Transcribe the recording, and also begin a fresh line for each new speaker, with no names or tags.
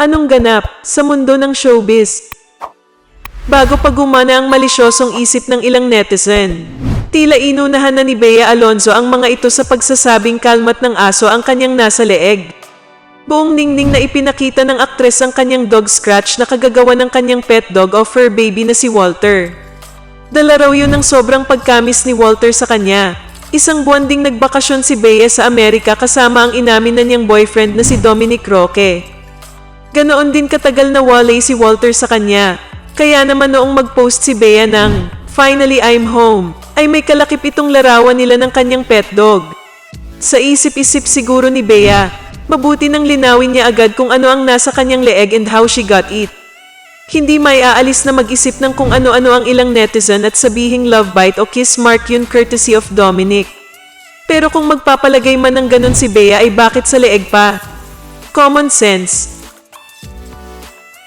Anong ganap sa mundo ng showbiz? Bago pa gumana ang malisyosong isip ng ilang netizen, tila inunahan na ni Bea Alonzo ang mga ito sa pagsasabing kalmat ng aso ang kanyang nasa leeg. Buong ningning na ipinakita ng aktres ang kanyang dog scratch na kagagawa ng kanyang pet dog o fur baby na si Walter. Dala raw yun ng sobrang pagkamis ni Walter sa kanya. Isang buwan ding nagbakasyon si Bea sa Amerika kasama ang inamin na niyang boyfriend na si Dominic Roque. Ganoon din katagal na walay si Walter sa kanya. Kaya naman noong mag-post si Bea ng Finally I'm Home, ay may kalakip itong larawan nila ng kanyang pet dog. Sa isip-isip siguro ni Bea, mabuti nang linawin niya agad kung ano ang nasa kanyang leeg and how she got it. Hindi may aalis na mag-isip ng kung ano-ano ang ilang netizen at sabihing love bite o kiss mark yun courtesy of Dominic. Pero kung magpapalagay man ng ganun si Bea ay bakit sa leeg pa? Common sense.